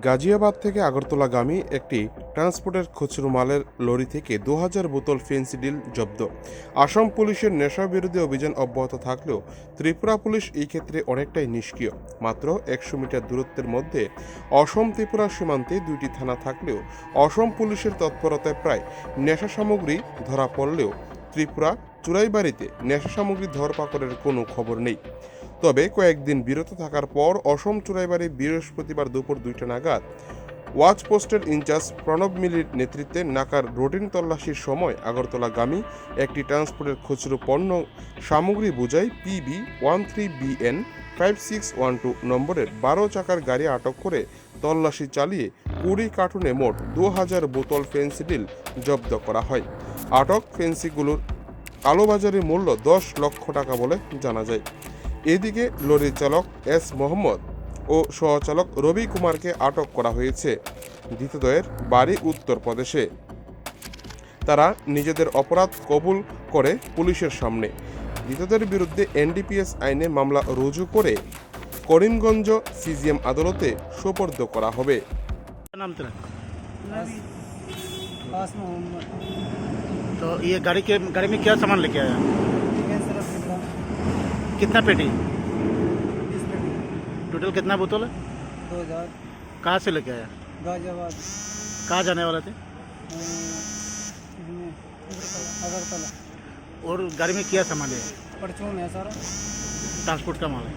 গাজিয়াবাদ থেকে আগরতলাগামী একটি ট্রান্সপোর্টের খুচরো মালের লরি থেকে দু হাজার বোতল ফেন্সিডিল জব্দ। আসাম পুলিশের নেশা বিরোধী অভিযান অব্যাহত থাকলেও ত্রিপুরা পুলিশ এই ক্ষেত্রে অনেকটাই নিষ্ক্রিয়। মাত্র একশো মিটার দূরত্বের মধ্যে অসম ত্রিপুরা সীমান্তে দুইটি থানা থাকলেও অসম পুলিশের তৎপরতায় প্রায় নেশা সামগ্রী ধরা পড়লেও ত্রিপুরা চুরাইবাড়িতে নেশা সামগ্রী ধরপাকড়ের কোনো খবর নেই। তবে কয়েকদিন বিরত থাকার পর অসম চুরাইবাড়ি বৃহস্পতিবার দুপুর দুইটা নাগাদ ওয়াচ পোস্টের ইনচার্জ প্রণব মিলির নেতৃত্বে নাকার রুটিন তল্লাশির সময় আগরতলাগামী একটি ট্রান্সপোর্টের খুচরো পণ্য সামগ্রী বোঝাই PB one three BN five six one two নম্বরের বারো চাকার গাড়ি আটক করে তল্লাশি চালিয়ে কুড়ি কার্টুনে মোট দু হাজার বোতল ফেন্সিডিল জব্দ করা হয়। আটক ফেন্সিগুলোর কালোবাজারি মূল্য দশ লক্ষ টাকা বলে জানা যায়। এদিকে লরির চালক এস মোহাম্মদ ও সহচালক রবি কুমারকে আটক করা হয়েছে দ্বিতীয়দের বাড়ি উত্তরপ্রদেশে তারা নিজেদের অপরাধ কবুল করে পুলিশের সামনে দ্বিতীয়দের বিরুদ্ধে এনডিপিএস আইনে মামলা রুজু করে করিমগঞ্জ সিজিএম আদালতে সোপর্দ করা হবে क्या नाम तेरा पास मोहम्मद तो ये गाड़ी के गाड़ी में क्या सामान लेके आया कैंसर डिब्बा कितना पेटी टोटल कितना बोतल है? दो हज़ार। कहाँ से लेके आया? गाजियाबाद। कहाँ जाने वाले थे? अगरतला। और गाड़ी में क्या सामान है? परचून है सारा। ट्रांसपोर्ट का माल है।